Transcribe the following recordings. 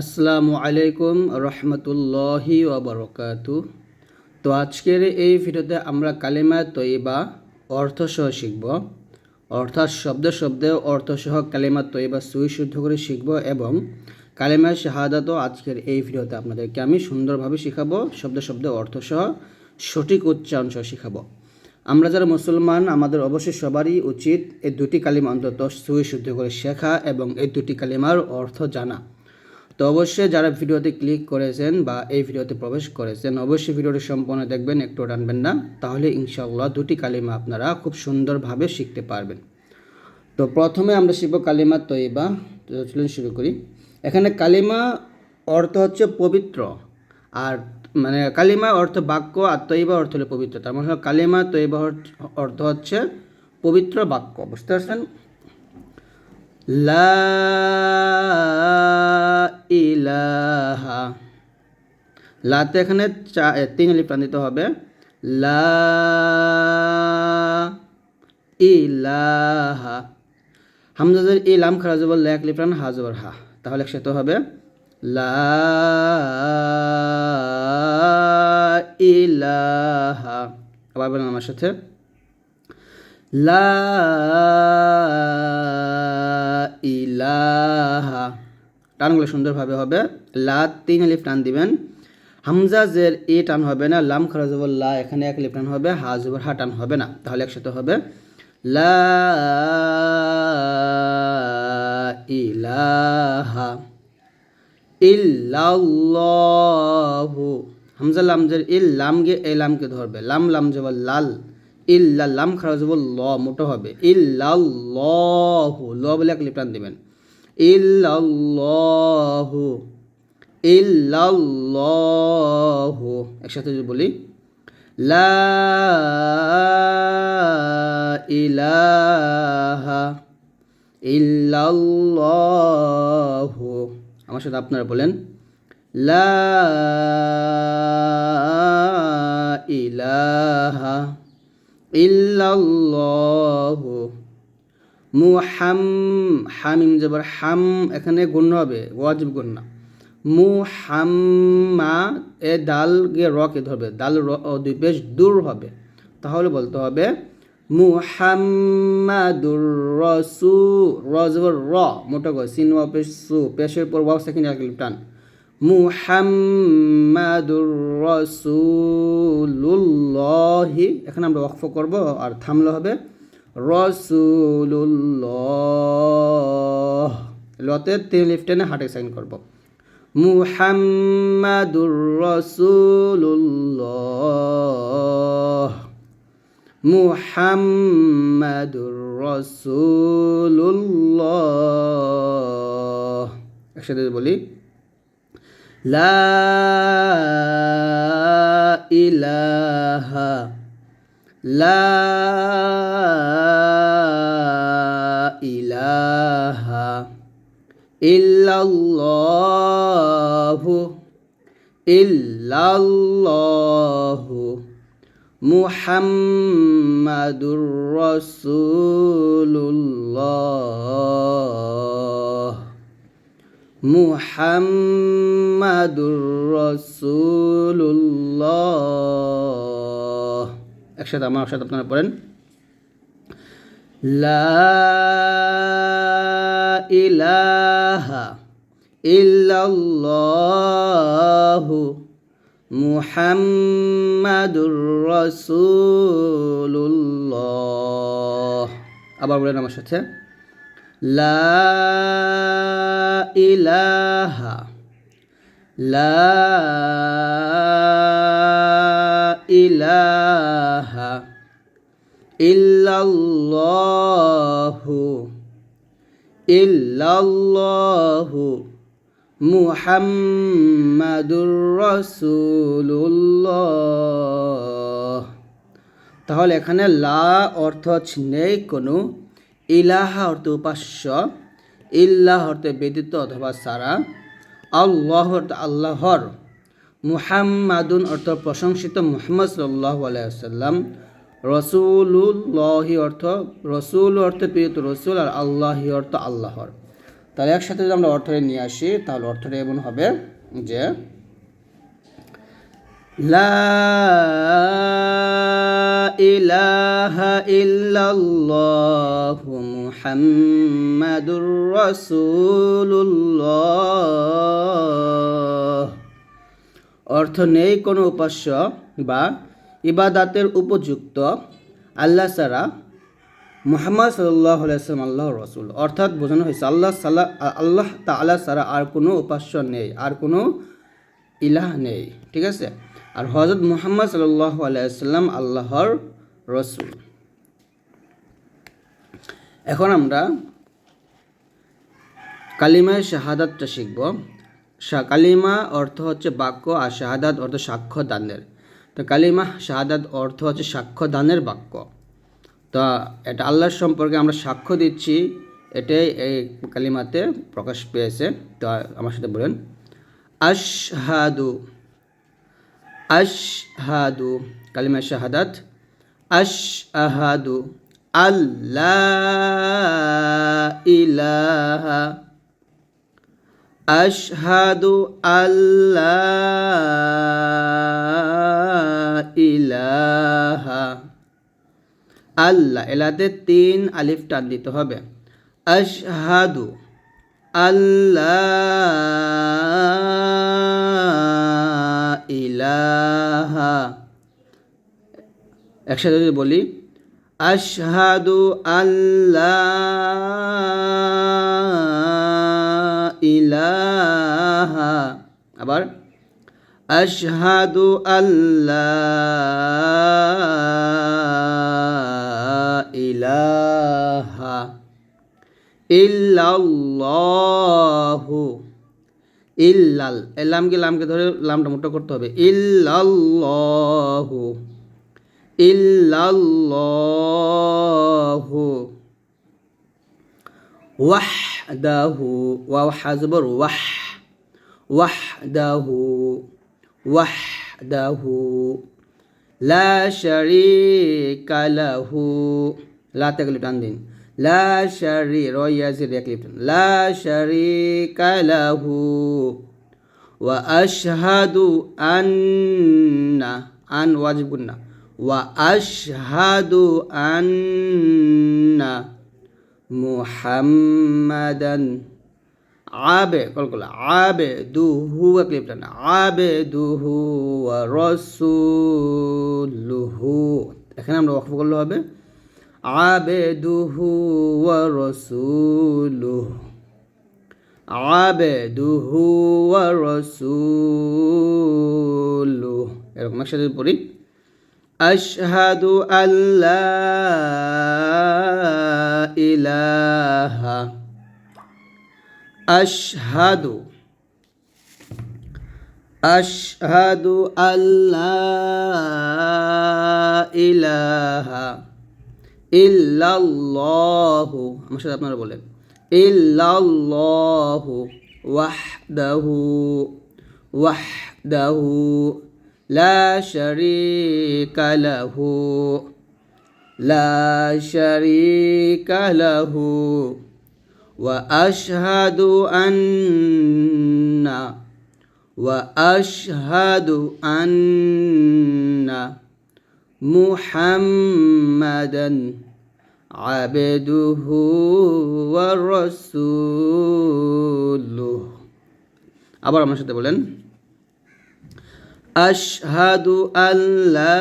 আসসালামু আলাইকুম রহমতুল্লাহি ওবরকাতু তো আজকের এই ভিডিওতে আমরা কালিমা তৈবা অর্থসহ শিখব। অর্থাৎ শব্দ শব্দে অর্থসহ কালিমা তৈবা সুই শুদ্ধ করে শিখব এবং কালিমা শাহাদাতও আজকের এই ভিডিওতে আপনাদেরকে আমি সুন্দরভাবে শেখাবো, শব্দ শব্দে অর্থসহ সঠিক উচ্চারণ সহ শেখাবো। আমরা যারা মুসলমান, আমাদের অবশ্যই সবারই উচিত এই দুটি কালিমা অন্তত সুই শুদ্ধ করে শেখা এবং এই দুটি কালিমার অর্থ জানা। তো অবশ্যই যারা ভিডিওতে ক্লিক করেছেন বা এই ভিডিওতে প্রবেশ করেছেন, অবশ্যই ভিডিওটি সম্পূর্ণ দেখবেন, একটু টানবেন না। তাহলে ইনশাআল্লাহ দুটি কালিমা আপনারা খুব সুন্দরভাবে শিখতে পারবেন। তো প্রথমে আমরা শিখব কালিমা তৈবা তো চলুন শুরু করি। এখানে কালিমা অর্থ হচ্ছে পবিত্র। আর মানে কালিমা অর্থ বাক্য, আর তৈবা অর্থ হলো পবিত্র তার মানে কালিমা তৈবা অর্থ হচ্ছে পবিত্র বাক্য, বুঝতে পারছেন? লা লাতে এখানে চা তিন লিপ দিতে হবে। লা ইলাহা। লাম খারা জবর লা এক লিপ টান হা। তাহলে একসাথে হবে। লা আবার বলেন আমার সাথে। লা ইলাহা। টানগুলো সুন্দরভাবে হবে। লা তিন আলিফ টান দিবেন। হামজা জের এ টান হবে না। লাম খরা জবর লা এখানে এক আলিফ টান হবে। হা জবর হা টান হবে না। তাহলে একসাথে হবে। লা ইলাহা হামজা লাম জের ইল লাম গে এ লামকে ধরবে। লাম লাম জবর লাল। ইল্লা, লাম জবর ল মোটো হবে। ইল্লাল্লাহু। ল বলে এক লিপ্টান দিবেন। ইল্লাল্লাহু ইল্লাল্লাহু। একসাথে যদি বলি লা ইলাহা আমার সাথে আপনারা বলেন লা ইলাহা মুহাম হামিম জবর, হাম এখানে গুণ হবে, ওয়াজিব গুণনা মুহাম্মা এ দাল গে র কে ধরবে, দাল র দুই পেশ দূর হবে। তাহলে বলতে হবে মুহাম্মাদুর রসু র জবর র, মোটা করে সিন সু, পেশের পর ওয়াও, সেকেন্ড এক টান। মুহাম্মাদুর রসুল্লাহি এখানে আমরা ওয়াকফ করব, আর থামলে হবে রসুল্লাহ লতে তিন লিফটেনে হাটে সাইন করব। মুহাম্মাদুর রসুল্লাহ মুহাম্মাদুর রসুল্লাহ একসাথে বলি। লা ইলাহা লা ইল্লাল্লাহু ইল্লাল্লাহু মুহাম্মাদুর রাসূলুল্লাহ মুহাম্মাদুর রাসূলুল্লাহ। একসাথে আমার সাথে আপনারা পড়েন। লা ইলাহা ইল্লাল্লাহু মুহাম্মাদুর রাসূলুল্লাহ। আবার বলেন আমার সাথে লা ইলাহা লা ইলাহা ইল্লাল্লাহু ইল্লাল্লাহু মুহাম্মাদুর রাসূলুল্লাহ। তাহলে এখানে লা অর্থ নেই কোনো, ইলাহা অর্থ উপাস্য, ইল্লাহ অর্থে ব্যতীত অথবা সারা। আল্লাহ অর্থ আল্লাহর, মুহাম্মাদুন অর্থ প্রশংসিত মুহাম্মদ সাল্লাহ আলাইসাল্লাম রসুলুল্লাহি অর্থ, রসুল অর্থ প্রিয়ত রসুল আর আল্লাহি অর্থ আল্লাহর। তাহলে একসাথে যদি আমরা অর্থটা নিয়ে আসি, তাহলে অর্থটা এমন হবে যে, লা মুহাম্মাদুর রাসূলুল্লাহ। অর্থ নেই কোনো উপাস্য বা ইবাদাতের উপযুক্ত, আল্লাহ ছাড়া মুহাম্মদ সাল্লাহ আলাইসালাম আল্লাহ রসুল। অর্থাৎ বোঝানো হয়েছে, আল্লাহ সাল্লাহ আল্লাহ তাল্লাহ ছাড়া আর কোনো উপাস্য নেই, আর কোনো ইলাহ নেই, ঠিক আছে? আর হজরত মুহাম্মদ সাল্লাহ আলাইসাল্লাম আল্লাহর রসুল। এখন আমরা কালিমায় শাহাদাতটা শিখব। কালিমা অর্থ হচ্ছে বাক্য আর শাহাদাত অর্থ সাক্ষ্য দানের। তো কালিমা, শাহাদাত অর্থ হচ্ছে সাক্ষ্য দানের বাক্য। তো এটা আল্লাহর সম্পর্কে আমরা সাক্ষ্য দিচ্ছি, এটাই এই কালিমাতে প্রকাশ পেয়েছে। তো আমার সাথে বলেন, আশহাদু আশহাদু, কালিমা শাহাদাত, আশহাদু আল্লাহ ইলাহা আশহাদু আল্লাহ ইলাহা। আল্লাহ এলাতে তিন আলিফ টান দিতে হবে। আশহাদু আল্লাহ ইলাহা। একসাথে যদি বলি, আশহাদু আল্লাহ ইলাহা। আবার, আশহাদু আল্লাহ ইলাহা ইল্লাল্লাহু। ইল্লাল এই লামকে ধরে লামটা মোটা করতে হবে। ইল্লাল্লাহু। ইল্লাল্লাহু। ওয়াহ। ওয়াহদাহু ওয়াহদাহু লা শারীকা লাহু লা তে ক্লিপ টান দিন লা শারি রয়াজির এক ক্লিপ টান লা শারীকা লাহু ওয়া আশহাদু আন্না আন ওয়াজিব গুন্না ওয়া আশহাদু আন্না মুহাম্মাদান আবে কলকল আবে দুহু ক্লিপ টান আবে দুহু রসুলুহু। এখানে আমরা ওয়াকফ করলে হবে আবে দুহু রসুলুহু। আবে দুহু রসুলুহু। এরকম একসাথে পড়ি, আশহাদু আল্লাহ ইলাহা আশহাদু আশহাদু আল্লাহ ইলাহা ইল্লাল্লাহু আমার সাথে আপনারা বলেন ইল্লাল্লাহু ওয়াহদাহু ওয়াহদাহু লা শারীকা লাহু লা শারীকা লাহু واشهد ان واشهد ان محمدا عبده ورسوله আবার আমার সাথে বলেন আশহাদু আল্লাহ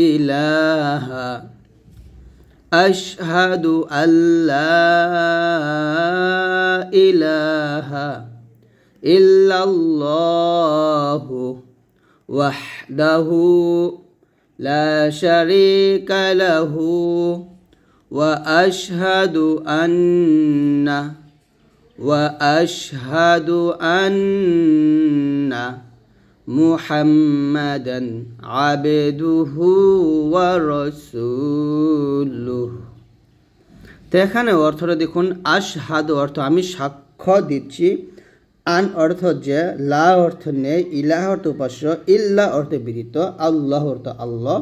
إله. أشهد أن لا إله إلا الله وحده لا شريك له وأشهد أن وأشهد أن মুহাম্মাদান আবেদুহু ওয়া রাসূলুহু। তো এখানে অর্থটা দেখুন, আশহাদ অর্থ আমি সাক্ষ্য দিচ্ছি, আন অর্থ যে, লা অর্থ নেই, ইলাহ অর্থ উপাস্য, ইল্লা অর্থ বিদিত, আল্লাহ অর্থ আল্লাহ,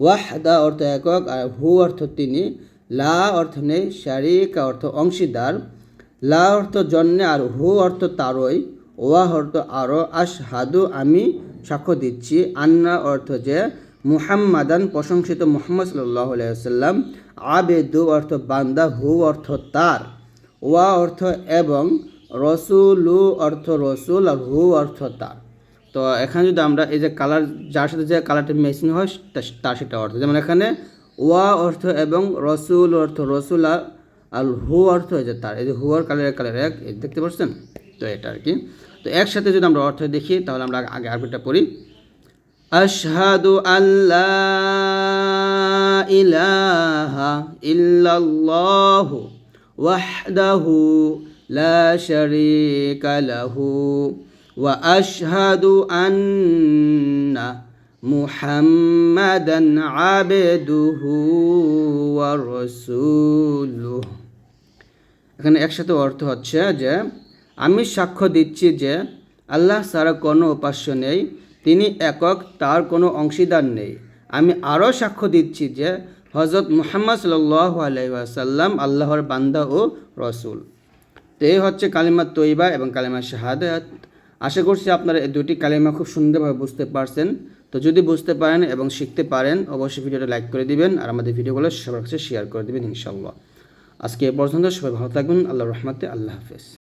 ওয়াহদা অর্থ একক, আর হু অর্থ তিনি, লা অর্থ নেই, শারিকা অর্থ অংশীদার, লা অর্থ জন্যে আর হু অর্থ তারই। ওয়া অর্থ আরও আশহাদু আমি সাক্ষ্য দিচ্ছি। আন্না অর্থ যে, মুহাম্মাদান প্রশংসিত মুহাম্মদ সাল্লাহ আলাইসাল্লাম আবেদু অর্থ বান্দা, হু অর্থ তার। ওয়া অর্থ এবং রসুলু অর্থ রসুল আর হু অর্থ তার। তো এখানে যদি আমরা এই যে কালার যার সাথে যে কালারটা মেশিং হয় তার সেটা অর্থ। যেমন এখানে ওয়া অর্থ এবং রসুল অর্থ রসুল আর হু অর্থ হয়েছে তার। এই যে হুয়ার কালারের কালার এক দেখতে পাচ্ছেন? তো এটা আর কি। তো একসাথে যদি আমরা অর্থ দেখি, তাহলে আমরা আগে আরবিটা পড়ি। আশহাদু আল্লাহ ইলাহা ইল্লাল্লাহু ওয়াহদাহু লা শারীকা লাহু ওয়া আশহাদু আন্না মুহাম্মাদান আবদুহু ওয়া রাসূলুহু। এখানে একসাথে অর্থ হচ্ছে যে আমি সাক্ষ্য দিচ্ছি যে আল্লাহ ছাড়া কোনো উপাস্য নেই, তিনি একক, তার কোনো অংশীদার নেই। আমি আরও সাক্ষ্য দিচ্ছি যে হজরত মুহাম্মদ সাল্লাহ আলাইসাল্লাম আল্লাহর বান্দা ও রসুল। তো এই হচ্ছে কালিমা তৈবা এবং কালিমা শাহাদাত। আশা করছি আপনারা এই দুটি কালিমা খুব সুন্দরভাবে বুঝতে পারছেন। তো যদি বুঝতে পারেন এবং শিখতে পারেন, অবশ্যই ভিডিওটা লাইক করে দিবেন আর আমাদের ভিডিওগুলো সবার কাছে শেয়ার করে দিবেন ইনশাল্লাহ আজকে এ পর্যন্ত সবাই ভালো থাকবেন। আল্লাহ রহমতে আল্লাহ হাফেজ।